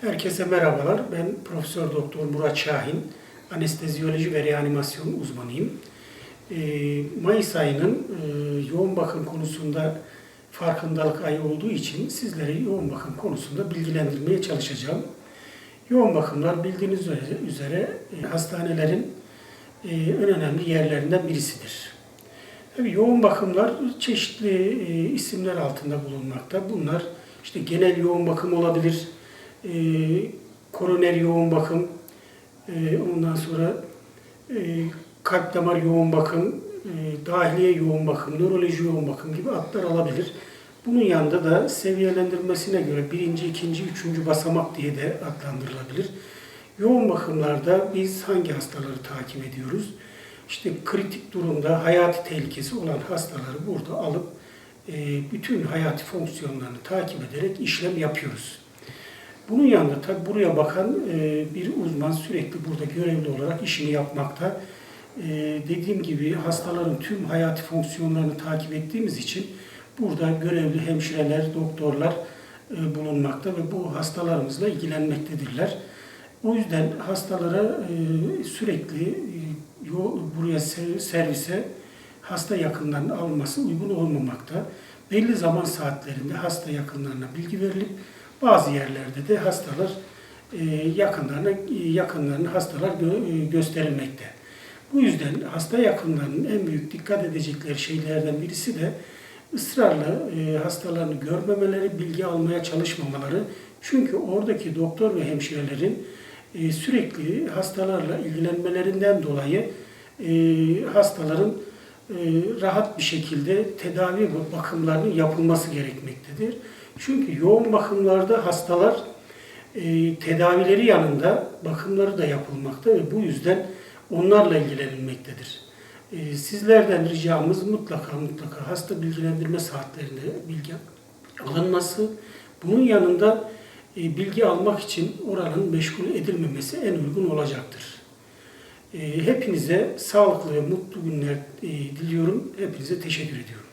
Herkese merhabalar. Ben Profesör Doktor Murat Şahin. Anesteziyoloji ve reanimasyon uzmanıyım. Ee, Mayıs ayının e, yoğun bakım konusunda farkındalık ayı olduğu için sizleri yoğun bakım konusunda bilgilendirmeye çalışacağım. Yoğun bakımlar bildiğiniz üzere, e, hastanelerin e, en önemli yerlerinden birisidir. Tabii yoğun bakımlar çeşitli isimler altında bulunmakta. Bunlar işte genel yoğun bakım olabilir, e, koroner yoğun bakım, e, ondan sonra e, kalp damar yoğun bakım, e, dahiliye yoğun bakım, nöroloji yoğun bakım gibi adlar alabilir. Bunun yanında da seviyelendirmesine göre birinci, ikinci, üçüncü basamak diye de adlandırılabilir. Yoğun bakımlarda biz hangi hastaları takip ediyoruz? İşte kritik durumda hayati tehlikesi olan hastaları burada alıp bütün hayati fonksiyonlarını takip ederek işlem yapıyoruz. Bunun yanında tabi buraya bakan e, bir uzman sürekli burada görevli olarak işini yapmakta. E, dediğim gibi hastaların tüm hayati fonksiyonlarını takip ettiğimiz için burada görevli hemşireler, doktorlar e, bulunmakta ve bu hastalarımızla ilgilenmektedirler. O yüzden hastalara e, sürekli e, buraya se- servise hasta yakınlarını alması uygun olmamakta. Belli zaman saatlerinde hasta yakınlarına bilgi verilip bazı yerlerde de hastalar e, yakınlarına yakınlarına hastalar e, gösterilmekte. Bu yüzden hasta yakınlarının en büyük dikkat edecekleri şeylerden birisi de ısrarla e, hastalarını görmemeleri, bilgi almaya çalışmamaları. Çünkü oradaki doktor ve hemşirelerin sürekli hastalarla ilgilenmelerinden dolayı hastaların rahat bir şekilde tedavi bakımlarının yapılması gerekmektedir. Çünkü yoğun bakımlarda hastalar e, tedavileri yanında bakımları da yapılmakta ve bu yüzden onlarla ilgilenilmektedir. E, sizlerden ricamız mutlaka mutlaka hasta bilgilendirme saatlerinde bilgi alınması. Bunun yanında e, bilgi almak için oranın meşgul edilmemesi en uygun olacaktır. E, hepinize sağlıklı ve mutlu günler e, diliyorum. Hepinize teşekkür ediyorum.